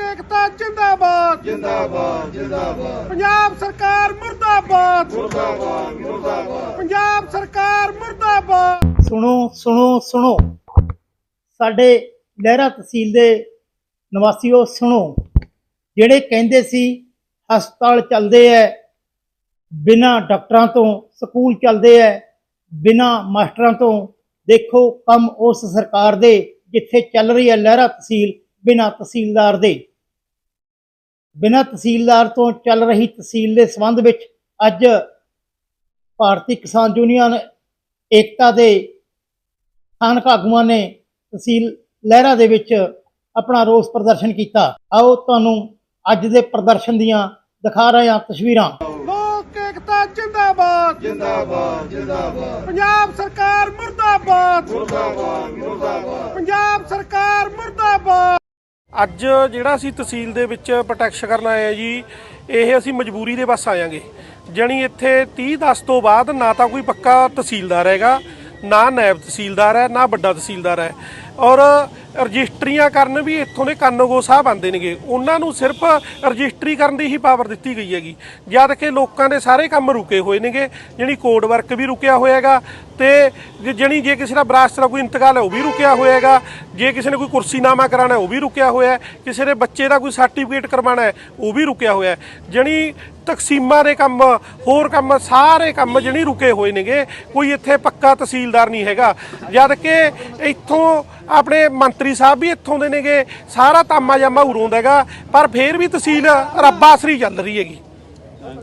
ਏਕਤਾ ਜਿੰਦਾਬਾਦ। ਜਿੰਦਾਬਾਦ ਜਿੰਦਾਬਾਦ। ਪੰਜਾਬ ਸਰਕਾਰ ਮੁਰਦਾਬਾਦ। ਮੁਰਦਾਬਾਦ ਮੁਰਦਾਬਾਦ। ਪੰਜਾਬ ਸਰਕਾਰ ਮੁਰਦਾਬਾਦ। ਸੁਣੋ ਸੁਣੋ ਸੁਣੋ। ਸਾਡੇ ਲਹਿਰਾ ਤਹਿਸੀਲ ਦੇ ਨਿਵਾਸੀਓ ਸੁਣੋ। ਜਿਹੜੇ ਕਹਿੰਦੇ ਸੀ ਹਸਪਤਾਲ ਚੱਲਦੇ ਐ ਬਿਨਾ ਡਾਕਟਰਾਂ ਤੋਂ ਸਕੂਲ ਚੱਲਦੇ ਐ ਬਿਨਾ ਮਾਸਟਰਾਂ ਤੋਂ ਦੇਖੋ ਕੰਮ ਉਸ ਸਰਕਾਰ ਦੇ ਜਿੱਥੇ ਚੱਲ ਰਹੀ ਹੈ ਲਹਿਰਾ ਤਹਿਸੀਲ ਬਿਨਾ ਤਹਿਸੀਲਦਾਰ ਦੇ। ਬਿਨਾ ਤਹਿਸੀਲਦਾਰ ਤੋਂ ਚੱਲ ਰਹੀ ਤਹਿਸੀਲ ਦੇ ਸੰਬੰਧ ਵਿੱਚ ਅੱਜ ਭਾਰਤੀ ਕਿਸਾਨ ਯੂਨੀਅਨ ਏਕਤਾ ਦੇ ਸਥਾਨਕ ਆਗੂਆਂ ਨੇ ਤਹਿਸੀਲ ਲਹਿਰਾ ਦੇ ਵਿੱਚ ਆਪਣਾ ਰੋਸ ਪ੍ਰਦਰਸ਼ਨ ਕੀਤਾ। ਆਓ ਤੁਹਾਨੂੰ ਅੱਜ ਦੇ ਪ੍ਰਦਰਸ਼ਨ ਦੀਆਂ ਦਿਖਾ ਰਹੇ ਹਾਂ ਤਸਵੀਰਾਂ। ਲੋਕ ਏਕਤਾ ਜਿੰਦਾਬਾਦ। ਜਿੰਦਾਬਾਦ ਜਿੰਦਾਬਾਦ। ਪੰਜਾਬ ਸਰਕਾਰ ਮੁਰਦਾਬਾਦ। ਮੁਰਦਾਬਾਦ ਮੁਰਦਾਬਾਦ। ਪੰਜਾਬ ਸਰਕਾਰ ਮੁਰਦਾਬਾਦ। ਅੱਜ ਜਿਹੜਾ ਅਸੀਂ ਤਹਿਸੀਲ ਦੇ ਵਿੱਚ ਪ੍ਰੋਟੈਕਸ਼ਨ ਕਰਨ ਆਏ ਆ ਜੀ, ਇਹ ਅਸੀਂ ਮਜਬੂਰੀ ਦੇ ਬਸ ਆਇਆਂਗੇ। ਜਣੀ ਇੱਥੇ 30 10 ਤੋਂ ਬਾਅਦ ਨਾ ਤਾਂ ਕੋਈ ਪੱਕਾ ਤਹਿਸੀਲਦਾਰ ਹੈਗਾ, ਨਾ ਨਾਇਬ ਤਹਿਸੀਲਦਾਰ ਹੈ, ਨਾ ਵੱਡਾ ਤਹਿਸੀਲਦਾਰ ਹੈ। ਔਰ ਰਜਿਸਟਰੀਆਂ ਕਰਨ ਵੀ ਇੱਥੋਂ ਦੇ ਕਾਨੂੰਗੋ ਸਾਹਿਬ ਆਉਂਦੇ ਨੇਗੇ। ਉਹਨਾਂ ਨੂੰ ਸਿਰਫ ਰਜਿਸਟਰੀ ਕਰਨ ਦੀ ਹੀ ਪਾਵਰ ਦਿੱਤੀ ਗਈ ਹੈਗੀ। ਜਦ ਕਿ ਲੋਕਾਂ ਦੇ ਸਾਰੇ ਕੰਮ ਰੁਕੇ ਹੋਏ ਨੇਗੇ। ਜਿਹੜੀ ਕੋਡ ਵਰਕ ਵੀ ਰੁਕਿਆ ਹੋਇਆ ਹੈਗਾ ਤੇ ਜੇ- ਜਣੀ ਜੇ ਕਿਸੇ ਦਾ ਬਰਾਸਤ ਦਾ ਕੋਈ ਇੰਤਕਾਲ ਹੈ, ਉਹ ਵੀ ਰੁਕਿਆ ਹੋਇਆ ਹੈਗਾ। ਜੇ ਕਿਸੇ ਨੇ ਕੋਈ ਕੁਰਸੀਨਾਮਾ ਕਰਾਉਣਾ ਉਹ ਵੀ ਰੁਕਿਆ ਹੋਇਆ ਕਿਸੇ ਦੇ ਬੱਚੇ ਦਾ ਕੋਈ ਸਰਟੀਫਿਕੇਟ ਕਰਵਾਉਣਾ ਹੈ, ਉਹ ਵੀ ਰੁਕਿਆ ਹੋਇਆ ਹੈ। ਜਣੀ ਤਕਸੀਮਾਂ ਦੇ ਕੰਮ, ਹੋਰ ਕੰਮ, ਸਾਰੇ ਕੰਮ ਜਣੀ ਰੁਕੇ ਹੋਏ ਨੇਗੇ। ਕੋਈ ਇੱਥੇ ਪੱਕਾ ਤਹਿਸੀਲਦਾਰ ਨਹੀਂ ਹੈਗਾ। ਜਦ ਕਿ ਇੱਥੋਂ ਆਪਣੇ ਮੰਤਰੀ ਸਾਹਿਬ ਵੀ ਇੱਥੋਂ ਦੇ ਨੇਗੇ, ਸਾਰਾ ਤਾਮਾ ਜਾਮਾ ਉਰੋਂਦਾ ਹੈਗਾ, ਪਰ ਫੇਰ ਵੀ ਤਹਿਸੀਲ ਰੱਬਾਸਰੀ ਚੱਲ ਰਹੀ ਹੈਗੀ।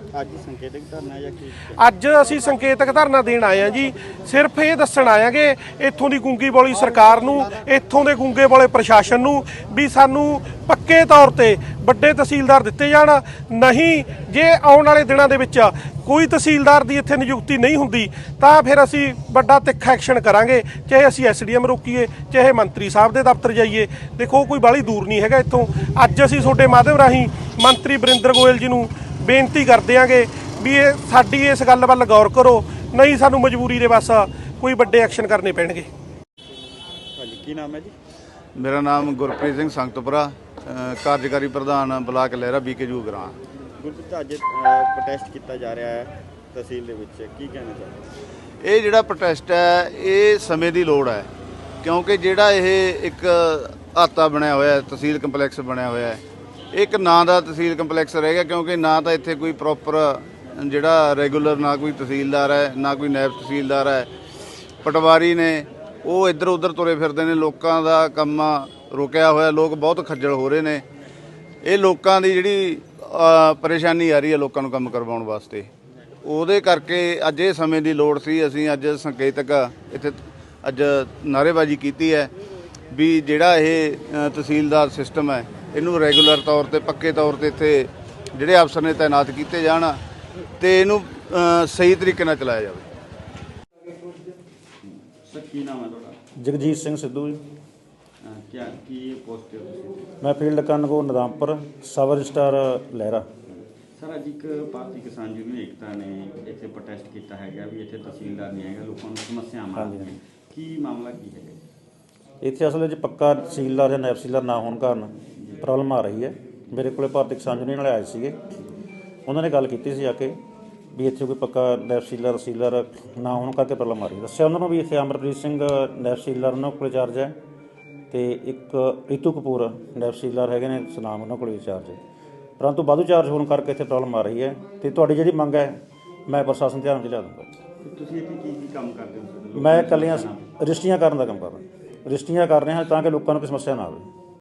ਅੱਜ ਸੰਕੇਤਕ ਧਰਨਾ ਜਾਂ ਕੀ? ਅੱਜ ਅਸੀਂ ਸੰਕੇਤਕ ਧਰਨਾ ਦੇਣ ਆਏ ਆ ਜੀ। ਸਿਰਫ ਇਹ ਦੱਸਣ ਆਇਆਂਗੇ ਇੱਥੋਂ ਦੀ ਗੁੰਗੀ ਬੋਲੀ ਸਰਕਾਰ ਨੂੰ, ਇੱਥੋਂ ਦੇ ਗੁੰਗੇ ਵਾਲੇ ਪ੍ਰਸ਼ਾਸਨ ਨੂੰ ਵੀ ਸਾਨੂੰ ਪੱਕੇ ਤੌਰ ਤੇ ਵੱਡੇ ਤਹਿਸੀਲਦਾਰ ਦਿੱਤੇ ਜਾਣ। ਨਹੀਂ, ਜੇ ਆਉਣ ਵਾਲੇ ਦਿਨਾਂ ਦੇ ਵਿੱਚ ਕੋਈ ਤਹਿਸੀਲਦਾਰ ਦੀ ਇੱਥੇ ਨਿਯੁਕਤੀ ਨਹੀਂ ਹੁੰਦੀ, ਤਾਂ ਫਿਰ ਅਸੀਂ ਵੱਡਾ ਤਿੱਖਾ ਐਕਸ਼ਨ ਕਰਾਂਗੇ। ਚਾਹੇ ਅਸੀਂ ਐਸਡੀਐਮ ਰੋਕੀਏ, ਚਾਹੇ ਮੰਤਰੀ ਸਾਹਿਬ ਦੇ ਦਫ਼ਤਰ ਜਾਈਏ। ਦੇਖੋ ਕੋਈ ਬਾਲੀ ਦੂਰ ਨਹੀਂ ਹੈਗਾ ਇੱਥੋਂ। ਅੱਜ ਅਸੀਂ ਤੁਹਾਡੇ ਮਾਧਿਅਮ ਰਾਹੀਂ ਮੰਤਰੀ ਬਰਿੰਦਰ ਗੋਇਲ ਜੀ ਨੂੰ ਬੇਨਤੀ ਕਰਦੇ ਆਂਗੇ ਵੀ ਇਹ ਸਾਡੀ ਇਸ ਗੱਲ ਵੱਲ ਗੌਰ ਕਰੋ ਨਹੀਂ ਸਾਨੂੰ ਮਜਬੂਰੀ ਦੇ ਬਸ ਕੋਈ ਵੱਡੇ ਐਕਸ਼ਨ ਕਰਨੇ ਪੈਣਗੇ। ਹਾਂਜੀ ਕੀ ਨਾਮ ਹੈ ਜੀ? ਮੇਰਾ ਨਾਮ ਗੁਰਪ੍ਰੀਤ ਸਿੰਘ ਸੰਗਤਪੁਰਾ ਕਾਰਜਕਾਰੀ ਪ੍ਰਧਾਨ ਬਲਾਕ ਲਹਿਰਾ ਬੀਕੇ ਜੂ ਗਰਾਂ। ਗੁਰਪ੍ਰੀਤ ਅੱਜ ਪ੍ਰੋਟੈਸਟ ਕੀਤਾ ਜਾ ਰਿਹਾ ਹੈ ਤਹਿਸੀਲ ਦੇ ਵਿੱਚ। ਕੀ ਕਹਿਣਾ ਚਾਹੁੰਦੇ ਇਹ ਜਿਹੜਾ ਪ੍ਰੋਟੈਸਟ ਹੈ ਇਹ ਸਮੇਂ ਦੀ ਲੋੜ ਹੈ। ਕਿਉਂਕਿ ਜਿਹੜਾ ਇਹ ਇੱਕ ਹਾਤਾ ਬਣਿਆ ਹੋਇਆ ਹੈ ਤਹਿਸੀਲ ਕੰਪਲੈਕਸ ਬਣਿਆ ਹੋਇਆ ਹੈ ਇੱਕ ਨਾਂ ਦਾ ਤਹਿਸੀਲ ਕੰਪਲੈਕਸ ਰਹਿ ਗਿਆ ਕਿਉਂਕਿ ਨਾ ਤਾਂ ਇੱਥੇ ਕੋਈ ਪ੍ਰੋਪਰ ਜਿਹੜਾ ਰੈਗੂਲਰ ਨਾ ਕੋਈ ਤਹਿਸੀਲਦਾਰ ਹੈ, ਨਾ ਕੋਈ ਨਾਇਬ ਤਹਿਸੀਲਦਾਰ ਹੈ। ਪਟਵਾਰੀ ਨੇ ਉਹ ਇੱਧਰ ਉੱਧਰ ਤੁਰੇ ਫਿਰਦੇ ਨੇ, ਲੋਕਾਂ ਦਾ ਕੰਮ ਰੁਕਿਆ ਹੋਇਆ, ਲੋਕ ਬਹੁਤ ਖੱਜਲ ਹੋ ਰਹੇ ਨੇ। ਇਹ ਲੋਕਾਂ ਦੀ ਜਿਹੜੀ ਪਰੇਸ਼ਾਨੀ ਆ ਰਹੀ ਹੈ ਲੋਕਾਂ ਨੂੰ ਕੰਮ ਕਰਵਾਉਣ ਵਾਸਤੇ। ਉਹਦੇ ਕਰਕੇ ਅੱਜ ਇਹ ਸਮੇਂ ਦੀ ਲੋੜ ਸੀ, ਅਸੀਂ ਅੱਜ ਸੰਕੇਤਕ ਇੱਥੇ ਅੱਜ ਨਾਅਰੇਬਾਜ਼ੀ ਕੀਤੀ ਹੈ ਵੀ ਜਿਹੜਾ ਇਹ ਤਹਿਸੀਲਦਾਰ ਸਿਸਟਮ ਹੈ ਇਹਨੂੰ ਰੈਗੂਲਰ ਤੌਰ ਤੇ ਪੱਕੇ ਤੌਰ ਤੇ ਇੱਥੇ ਜਿਹੜੇ ਅਫਸਰ ਨੇ ਤਾਇਨਾਤ ਕੀਤੇ ਜਾਣ ਤੇ ਇਹਨੂੰ ਸਹੀ ਤਰੀਕੇ ਨਾਲ ਚਲਾਇਆ ਜਾਵੇ। ਸਰ ਕੀ ਨਾਮ ਹੈ ਤੁਹਾਡਾ? ਜਗਜੀਤ ਸਿੰਘ ਸਿੱਧੂ ਜੀ। ਕੀ ਪੋਸਟ ਹੈ ਮੈਂ field ਕਨਗੋ Nadampur sub registrar Lehra. Sir ਅੱਜ ਇੱਕ ਭਾਰਤੀ ਕਿਸਾਨ ਯੂਨੀਅਨ ਏਕਤਾ ਨੇ ਇੱਥੇ ਪ੍ਰੋਟੈਸਟ ਕੀਤਾ ਹੈਗਾ ਵੀ ਇੱਥੇ ਤਹਿਸੀਲਦਾਰ ਨਹੀਂ ਹੈਗਾ ਲੋਕਾਂ ਨੂੰ ਸਮੱਸਿਆਵਾਂ ਆ। ਕੀ ਮਾਮਲਾ ਕੀ ਹੈਗਾ? ਇੱਥੇ ਅਸਲ ਵਿੱਚ ਪੱਕਾ ਤਹਿਸੀਲਦਾਰ ਜਾਂ ਨਾਇਬ ਤਹਿਸੀਲਦਾਰ ਨਾ ਹੋਣ ਕਾਰਨ ਪ੍ਰੋਬਲਮ ਆ ਰਹੀ ਹੈ। ਮੇਰੇ ਕੋਲੇ ਭਾਰਤੀ ਕਿਸਾਨ ਯੂਨੀਅਨ ਵਾਲੇ ਆਏ ਸੀਗੇ। ਉਹਨਾਂ ਨੇ ਗੱਲ ਕੀਤੀ ਸੀ ਆ ਕੇ ਵੀ ਇੱਥੇ ਕੋਈ ਪੱਕਾ ਨਾਇਬ ਤਹਿਸੀਲਦਾਰ ਤਹਿਸੀਲਦਾਰ ਨਾ ਹੋਣ ਕਰਕੇ ਪ੍ਰੋਬਲਮ ਆ ਰਹੀ ਦੱਸਿਆ ਉਹਨਾਂ ਨੂੰ ਵੀ ਇੱਥੇ ਅਮਰਪ੍ਰੀਤ ਸਿੰਘ ਨਾਇਬ ਤਹਿਸੀਲਦਾਰ ਉਹਨਾਂ ਕੋਲੇ ਚਾਰਜ ਹੈ ਤੇ ਇੱਕ ਰੀਤੂ ਕਪੂਰ ਨਾਇਬ ਤਹਿਸੀਲਦਾਰ ਹੈਗੇ ਨੇ ਸਨਾਮ ਉਹਨਾਂ ਕੋਲੇ ਚਾਰਜ ਹੈ। ਪਰੰਤੂ ਵਾਧੂ ਚਾਰਜ ਹੋਣ ਕਰਕੇ ਇੱਥੇ ਪ੍ਰੋਬਲਮ ਆ ਰਹੀ ਹੈ ਤੇ ਤੁਹਾਡੀ ਜਿਹੜੀ ਮੰਗ ਹੈ ਮੈਂ ਪ੍ਰਸ਼ਾਸਨ ਧਿਆਨ 'ਚ ਲਿਆ ਦੂੰਗਾ ਤੁਸੀਂ ਇੱਥੇ ਕੀ ਕੀ ਕੰਮ ਕਰਦੇ ਹੋ? ਮੈਂ ਇਕੱਲੀਆਂ ਰਜਿਸਟਰੀਆਂ ਕਰਨ ਦਾ ਕੰਮ ਕਰ ਰਿਹਾ। ਰਜਿਸਟਰੀਆਂ ਕਰ ਰਹੇ ਹਾਂ ਤਾਂ ਕਿ ਲੋਕਾਂ ਨੂੰ ਕੋਈ ਸਮੱਸਿਆ ਨਾ ਆਵੇ।